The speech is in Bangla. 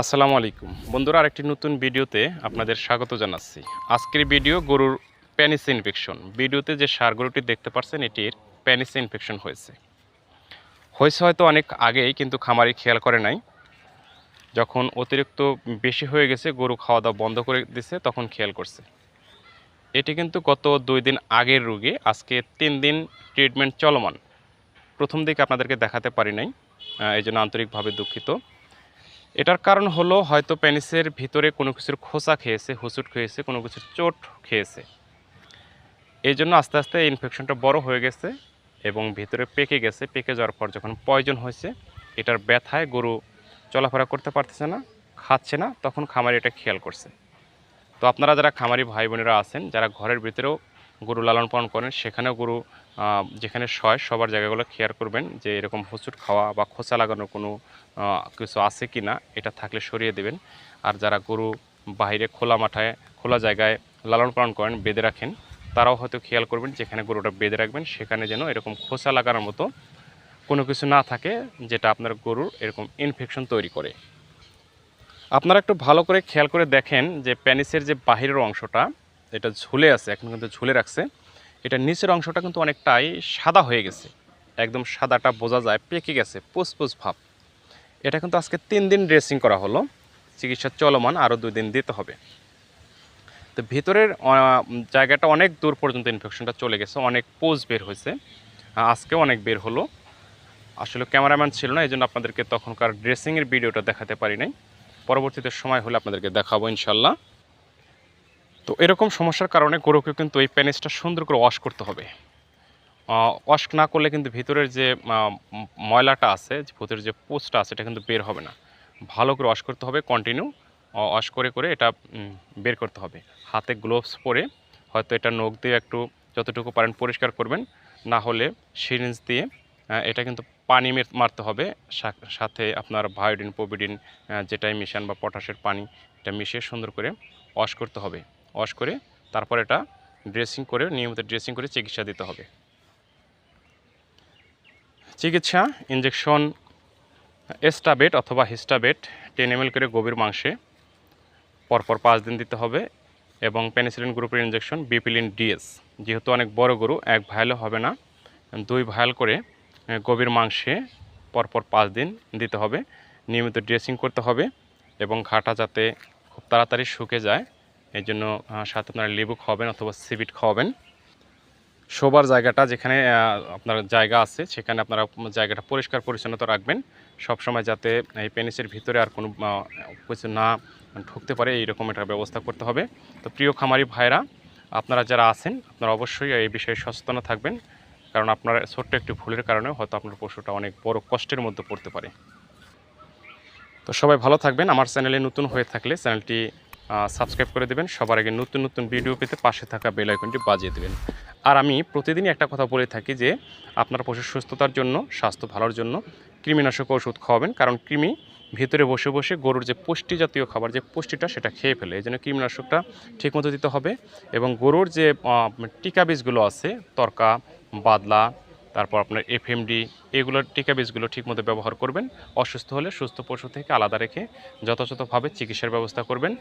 আসসালামু আলাইকুম। বন্ধুরা, আরেকটি নতুন ভিডিওতে আপনাদের স্বাগত জানাচ্ছি। আজকের ভিডিও গরুর প্যানিস ইনফেকশন। ভিডিওতে যে সার গরুটি দেখতে পাচ্ছেন এটির প্যানিস ইনফেকশন হয়েছে। হয়েছে হয়তো অনেক আগেই, কিন্তু খামারি খেয়াল করে নাই। যখন অতিরিক্ত বেশি হয়ে গেছে, গরু খাওয়া দাওয়া বন্ধ করে দিছে, তখন খেয়াল করছে। এটি কিন্তু গত দুই দিন আগের রোগী, আজকে তিন দিন ট্রিটমেন্ট চলমান। প্রথম দিকে আপনাদেরকে দেখাতে পারি নাই এই জন্য আন্তরিকভাবে দুঃখিত। এটার কারণ হলো হয়তো পেনিসের ভিতরে কোনো কিছুর খোসা খেয়েছে হুসুট খেয়েছে, কোনো কিছুর চোট খেয়েছে। এই জন্য আস্তে আস্তে ইনফেকশনটা বড় হয়ে গেছে এবং ভিতরে পেকে গেছে। পেকে যাওয়ার পর যখন পয়জন হয়েছে, এটার ব্যথায় গরু চলাফেরা করতে পারতেছে না, খাচ্ছে না, তখন খামারি এটা খেয়াল করছে। তো আপনারা যারা খামারি ভাই বোনেরা আছেন, যারা ঘরের ভিতরেও গরু লালন পালন করেন, সেখানেও গরু যেখানে শয়, সবার জায়গাগুলো খেয়াল করবেন যে এরকম হুচুট খাওয়া বা খোঁচা লাগানোর কোনো কিছু আছে কি না, এটা থাকলে সরিয়ে দেবেন। আর যারা গরু বাইরে খোলা মাঠায়, খোলা জায়গায় লালন পালন করেন, বেঁধে রাখেন, তারাও হয়তো খেয়াল করবেন যেখানে গরুটা বেঁধে রাখবেন, সেখানে যেন এরকম খোসা লাগানোর মতো কোনো কিছু না থাকে, যেটা আপনার গরুর এরকম ইনফেকশন তৈরি করে। আপনারা একটু ভালো করে খেয়াল করে দেখেন যে প্যানিসের যে বাহিরের অংশটা এটা ঝুলে আছে এখন কিন্তু ঝুলে রাখছে। এটা নিচের অংশটা কিন্তু অনেকটাই সাদা হয়ে গেছে। একদম সাদাটা বোঝা যায় পেকে গেছে পুসপুস ভাব। এটা কিন্তু আজকে তিন দিন ড্রেসিং করা হলো। চিকিৎসা চলমান আরও দুই দিন দিতে হবে। তো ভিতরের জায়গাটা অনেক দূর পর্যন্ত ইনফেকশনটা চলে গেছে অনেক পোজ বের হয়েছে। আহ, আজকেও অনেক বের হলো। আসলে ক্যামেরাম্যান ছিল না এই জন্য আপনাদেরকে তখনকার ড্রেসিংয়ের ভিডিওটা দেখাতে পারি নাই। পরবর্তীতে সময় হলে আপনাদেরকে দেখাবো ইনশাল্লাহ। তো এরকম সমস্যার কারণে গরুকে কিন্তু এই প্যানেজটা সুন্দর করে ওয়াশ করতে হবে। ওয়াশ না করলে কিন্তু ভিতরের যে ময়লাটা আছে ভিতরের যে পোস্টটা আছে, এটা কিন্তু বের হবে না। ভালো করে ওয়াশ করতে হবে কন্টিনিউ ওয়াশ করে করে এটা বের করতে হবে। হাতে গ্লোভস পরে হয়তো এটা নখ দিয়ে একটু যতটুকু পারেন পরিষ্কার করবেন, না হলে সিরিঞ্জ দিয়ে এটা কিন্তু পানি মারতে হবে। সাথে আপনার ভায়োডিন পোবিডিন যেটাই মিশান বা পটাশের পানি, এটা মিশিয়ে সুন্দর করে ওয়াশ করতে হবে। ওয়াশ করে তারপর এটা ড্রেসিং করে, নিয়মিত ড্রেসিং করে চিকিৎসা দিতে হবে। চিকিৎসা ইঞ্জেকশন এস্টাবেট অথবা হিস্টাবেট টেন এম করে গভীর মাংসে পরপর পাঁচ দিন দিতে হবে এবং পেনিসিলিন গ্রুপের ইঞ্জেকশন বিপিলিন ডিএস যেহেতু অনেক বড় গরু, এক ভায়ালও হবে না, দুই ভায়াল করে গভীর মাংসে পরপর পাঁচ দিন দিতে হবে। নিয়মিত ড্রেসিং করতে হবে এবং ঘাটা যাতে খুব তাড়াতাড়ি শুকে যায় এই জন্য সাথে আপনারা লেবু খাওয়াবেন অথবা সিবিট খাওয়াবেন। শোবার জায়গাটা যেখানে আপনার জায়গা আছে, সেখানে আপনারা জায়গাটা পরিষ্কার পরিচ্ছন্নতা রাখবেন। সবসময় যাতে এই পেনিসের ভিতরে আর কোনো কিছু না ঢুকতে পারে, এইরকম একটা ব্যবস্থা করতে হবে। তো প্রিয় খামারি ভাইরা আপনারা যারা আছেন, আপনারা অবশ্যই এই বিষয়ে সচেতন থাকবেন। কারণ আপনার ছোট্ট একটি ভুলের কারণে হয়তো আপনার পশুটা অনেক বড় কষ্টের মধ্যে পড়তে পারে। তো সবাই ভালো থাকবেন। আমার চ্যানেলে নতুন হয়ে থাকলে চ্যানেলটি সাবস্ক্রাইব করে দেবেন। সবার আগে নতুন নতুন ভিডিও পেতে পাশে থাকা বেল আইকনটি বাজিয়ে দেবেন। আর আমি প্রতিদিনই একটা কথা বলে থাকি যে, আপনার পশুর সুস্থতার জন্য, স্বাস্থ্য ভালোর জন্য কৃমিনাশক ওষুধ খাওয়াবেন। কারণ কৃমি ভিতরে বসে বসে গরুর যে পুষ্টি জাতীয় খাবার, যে পুষ্টিটা সেটা খেয়ে ফেলে। এই জন্য কৃমিনাশকটা ঠিকমতো দিতে হবে। এবং গরুর যে টিকা বীজগুলো আছে, তরকা, বাদলা তারপর আপনার এফএমডি, এগুলোর টিকা বীজগুলো ঠিকমতো ব্যবহার করবেন। অসুস্থ হলে সুস্থ পশু থেকে আলাদা রেখে যথাযথভাবে চিকিৎসার ব্যবস্থা করবেন।